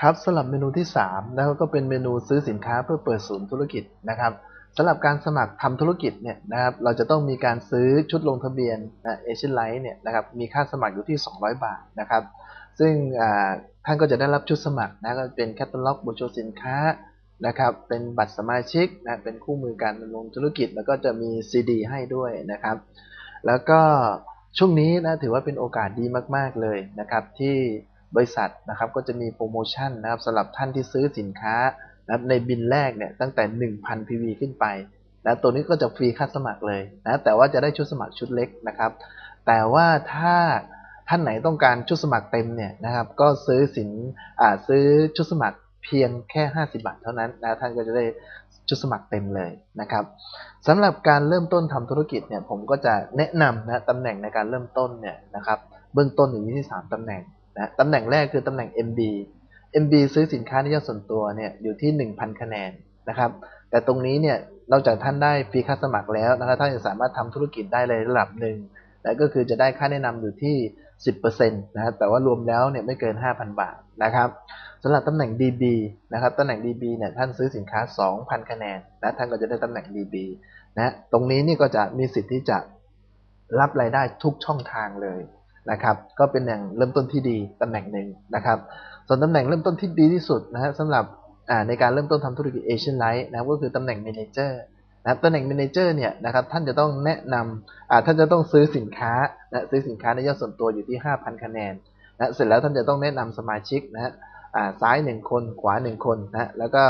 ครับสำหรับเมนูที่3นะครับก็เป็นเมนูซื้อสินค้าเพื่อเปิดศูนย์ธุรกิจนะครับสำหรับการสมัครทำธุรกิจเนี่ยนะครับเราจะต้องมีการซื้อชุดลงทะเบียนนะเอเชียนไลท์เนี่ยนะครับมีค่าสมัครอยู่ที่ 200 บาทนะครับซึ่งท่านก็จะได้รับชุดสมัครนะก็เป็นแคตตาล็อกบรโชสินค้านะครับเป็นบัตรสมาชิกนะเป็นคู่มือการดำรงธุรกิจ แล้วก็จะมีซีดีให้ด้วยนะครับแล้วก็ช่วงนี้นะถือว่าเป็นโอกาสดีมาก ๆเลยนะครับที่ บริษัทนะครับก็จะมีโปรโมชั่นนะครับสำหรับท่านที่ซื้อสินค้านะครับในบินแรกเนี่ยตั้งแต่ 1,000 PV ขึ้นไปนะตัวนี้ก็จะฟรีค่าสมัครเลยนะแต่ว่าจะได้ชุดสมัครชุดเล็กนะครับ แต่ว่าถ้าท่านไหนต้องการชุดสมัครเต็มเนี่ยนะครับก็ซื้อสินอ่าซื้อชุดสมัครเพียงแค่ 50 บาทเท่านั้นนะท่านก็จะได้ชุดสมัครเต็มเลยนะครับสำหรับการเริ่มต้นทำธุรกิจเนี่ยผมก็จะแนะนำนะตำแหน่งในการเริ่มต้นเนี่ยนะครับเบื้องต้นอยู่ที่3ตำแหน่ง นะตำแหน่งแรกคือตำแหน่ง MB MB ซื้อสินค้าที่ยอดส่วนตัวเนี่ยอยู่ที่ 1,000 คะแนนนะครับ แต่ตรงนี้เนี่ยนอกจากท่านได้ฟรีค่าสมัครแล้วนะครับท่านจะสามารถทำธุรกิจได้เลยระดับหนึ่งและก็คือจะได้ค่าแนะนำอยู่ที่ 10%นะครับแต่ว่ารวมแล้วเนี่ยไม่เกิน 5,000 บาทนะครับสำหรับตำแหน่ง DB นะครับตำแหน่ง DB เนี่ยท่านซื้อสินค้า 2,000 คะแนนนะท่านก็จะได้ตำแหน่ง DB นะตรงนี้นี่ก็จะมีสิทธิ์ที่จะรับรายได้ทุกช่องทางเลย นะครับก็เป็นอย่างเริ่มต้นที่ดีตำแหน่งหนึ่งนะครับส่วนตำแหน่งเริ่มต้นที่ดีที่สุดนะฮะสำหรับในการเริ่มต้นทำธุรกิจเอเชียนไลท์นะก็คือตำแหน่งเมนเจอร์นะครับตำแหน่งเมนเจอร์เนี่ยนะครับท่านจะต้องแนะนำท่านจะต้องซื้อสินค้านะซื้อสินค้าในยอดส่วนตัวอยู่ที่ 5,000 คะแนนนะเสร็จแล้วท่านจะต้องแนะนำสมาชิกนะฮะซ้าย 1 คนขวา 1 คนนะแล้วก็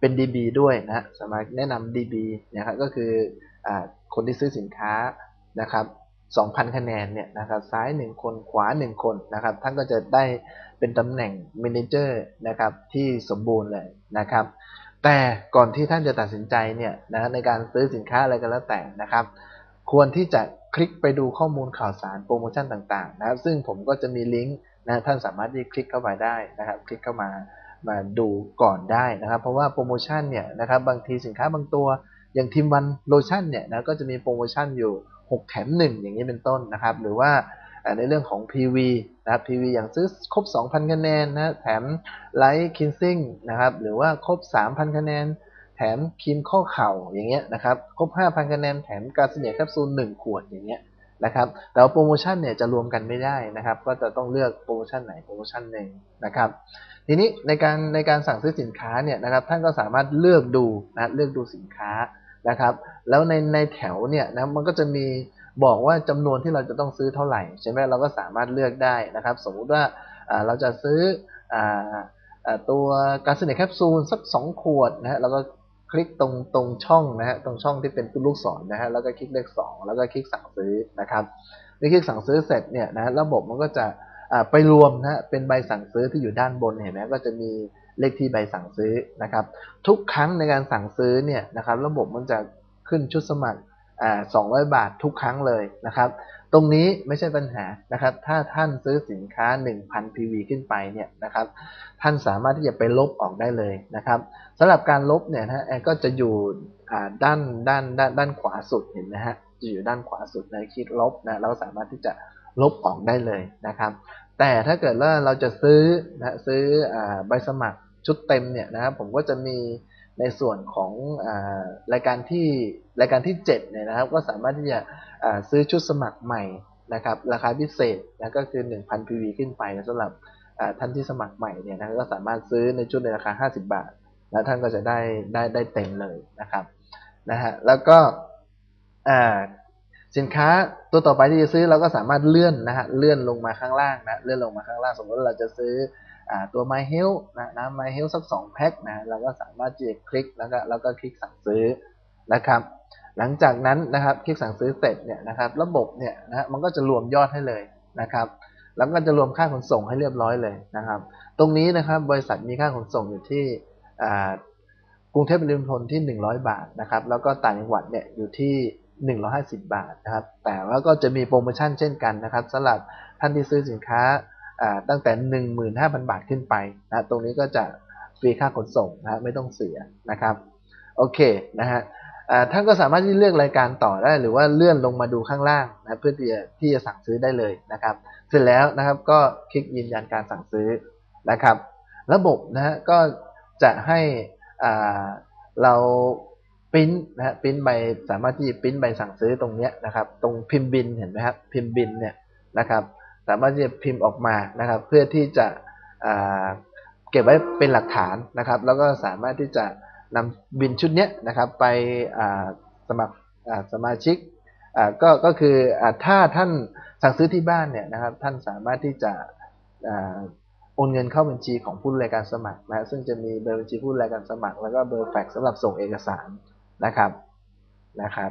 เป็น DB ด้วยนะสมาแนะนำ DB นะครับก็คืออคนที่ซื้อสินค้านะครับ 2,000 คะแนนเนี่ยนะครับซ้าย 1 คนขวา 1 คนนะครับท่านก็จะได้เป็นตำแหน่งเมนเจอร์นะครับที่สมบูรณ์เลยนะครับ แต่ก่อนที่ท่านจะตัดสินใจเนี่ยนะในการซื้อสินค้าอะไรก็แล้วแต่นะครับ ควรที่จะคลิกไปดูข้อมูลข่าวสารโปรโมชั่นต่างๆนะครับ ซึ่งผมก็จะมีลิงก์นะท่านสามารถที่คลิกเข้าไปได้นะครับ คลิกเข้ามามาดูก่อนได้นะครับ เพราะว่าโปรโมชั่นเนี่ยนะครับบางทีสินค้าบางตัว อย่างทีมวันโลชั่นเนี่ยนะก็จะมีโปรโมชั่นอยู่ 6 แถม 1 อย่างนี้เป็นต้นนะครับ หรือว่าในเรื่องของ PV นะครับ PV อย่างซื้อครบ 2,000 คะแนนนะแถมไลท์คินซิ่งนะครับ หรือว่าครบ 3,000 คะแนน แถมครีมข้อเข่าอย่างเงี้ยนะครับ ครบ 5,000 คะแนน แถมกาสเนียแคปซูล 1 ขวดอย่างเงี้ยนะครับ แต่ว่าโปรโมชั่นเนี่ยจะรวมกันไม่ได้นะครับ ก็จะต้องเลือกโปรโมชั่นไหนโปรโมชั่นหนึ่งนะครับ ทีนี้ในการในการสั่งซื้อสินค้าเนี่ยนะครับ ท่านก็สามารถเลือกดูนะ เลือกดูสินค้า นะครับ แล้วในในแถวเนี่ยนะมันก็จะมีบอกว่าจำนวนที่เราจะต้องซื้อเท่าไหร่ใช่ไหมเราก็สามารถเลือกได้นะครับ สมมุติว่าเราจะซื้อตัวการสเนคแคปซูลสัก 2 ขวดนะฮะเราก็คลิกตรงตรงช่องนะฮะตรงช่องที่เป็นลูกศรนะฮะแล้วก็คลิกเลขสองแล้วก็คลิกสั่งซื้อนะครับเมื่อคลิกสั่งซื้อเสร็จเนี่ยนะระบบมันก็จะไปรวมนะเป็นใบสั่งซื้อที่อยู่ด้านบนเห็นไหมก็จะมี เลขที่ใบสั่งซื้อนะครับ ทุกครั้งในการสั่งซื้อเนี่ยนะครับ ระบบมันจะขึ้นชุดสมัครอ่า200 บาททุกครั้งเลยนะครับ ตรงนี้ไม่ใช่ปัญหานะครับ ถ้าท่านซื้อสินค้า 1,000 PV ขึ้นไปเนี่ยนะครับ ท่านสามารถที่จะไปลบออกได้เลยนะครับสำหรับการลบเนี่ยนะแอก็จะอยู่ด้านด้านด้านด้านขวาสุดเห็นนะฮะจะอยู่ด้านขวาสุดในคลิกลบนะเราสามารถที่จะลบออกได้เลยนะครับ แต่ถ้าเกิดว่าเราจะซื้อนะซื้อใบสมัคร ชุดเต็มเนี่ยนะครับผมก็จะมีในส่วนของอรายการที่รายการที่7เนี่ยนะครับก็สามารถที่จะซื้อชุดสมัครใหม่นะครับราคาพิเศษนะก็คือ 1,000 PV ขึ้นไปสำหรับท่านที่สมัครใหม่เนี่ยนะก็สามารถซื้อในชุดในราคา 50 บาท แล้วท่านก็จะได้ได้ได้เต็มเลยนะครับนะฮะแล้วก็ สินค้าตัวต่อไปที่จะซื้อเราก็สามารถเลื่อนนะฮะเลื่อนลงมาข้างล่างนะเลื่อนลงมาข้างล่าง สมมติเราจะซื้อตัว My Health นะนะ My Health สัก 2 แพ็คนะเราก็สามารถจะคลิกแล้วก็แล้วก็คลิกสั่งซื้อนะครับหลังจากนั้นนะครับคลิกสั่งซื้อเสร็จเนี่ยนะครับระบบเนี่ยนะมันก็จะรวมยอดให้เลยนะครับแล้วก็จะรวมค่าขนส่งให้เรียบร้อยเลยนะครับ ตรงนี้นะครับบริษัทมีค่าขนส่งอยู่ที่กรุงเทพปริมณฑลที่ 100 บาทนะครับแล้วก็ต่างจังหวัดเนี่ยอยู่ที่ 150 บาทนะครับ แต่ว่าก็จะมีโปรโมชั่นเช่นกันนะครับสำหรับท่านที่ซื้อสินค้าตั้งแต่ 15,000 บาทขึ้นไปนะตรงนี้ก็จะฟรีค่าขนส่งนะไม่ต้องเสียนะครับโอเคนะฮะท่านก็สามารถที่เลือกรายการต่อได้ หรือว่าเลื่อนลงมาดูข้างล่างนะเพื่อที่จะที่จะสั่งซื้อได้เลยนะครับ เสร็จแล้วนะครับก็คลิกยืนยันการสั่งซื้อนะครับ ระบบนะฮะก็จะให้เรา ปริ้นนะฮะปริ้นใบสามารถที่จะปริ้นใบสั่งซื้อตรงเนี้ยนะครับ ตรงพิมพ์บินเห็นไหมครับพิมพ์บินเนี่ยนะครับ สามารถที่จะพิมพ์ออกมานะครับ เพื่อที่จะเก็บไว้เป็นหลักฐานนะครับ แล้วก็สามารถที่จะนำบินชุดเนี้ยนะครับไปสมัครสมาชิกก็ก็คือถ้าท่านสั่งซื้อที่บ้านเนี่ยนะครับ ท่านสามารถที่จะโอนเงินเข้าบัญชีของผู้ดูแลการสมัครนะซึ่งจะมีเบอร์บัญชีผู้ดูแลการสมัคร แล้วก็เบอร์แฟกซ์สำหรับส่งเอกสาร นะครับนะครับ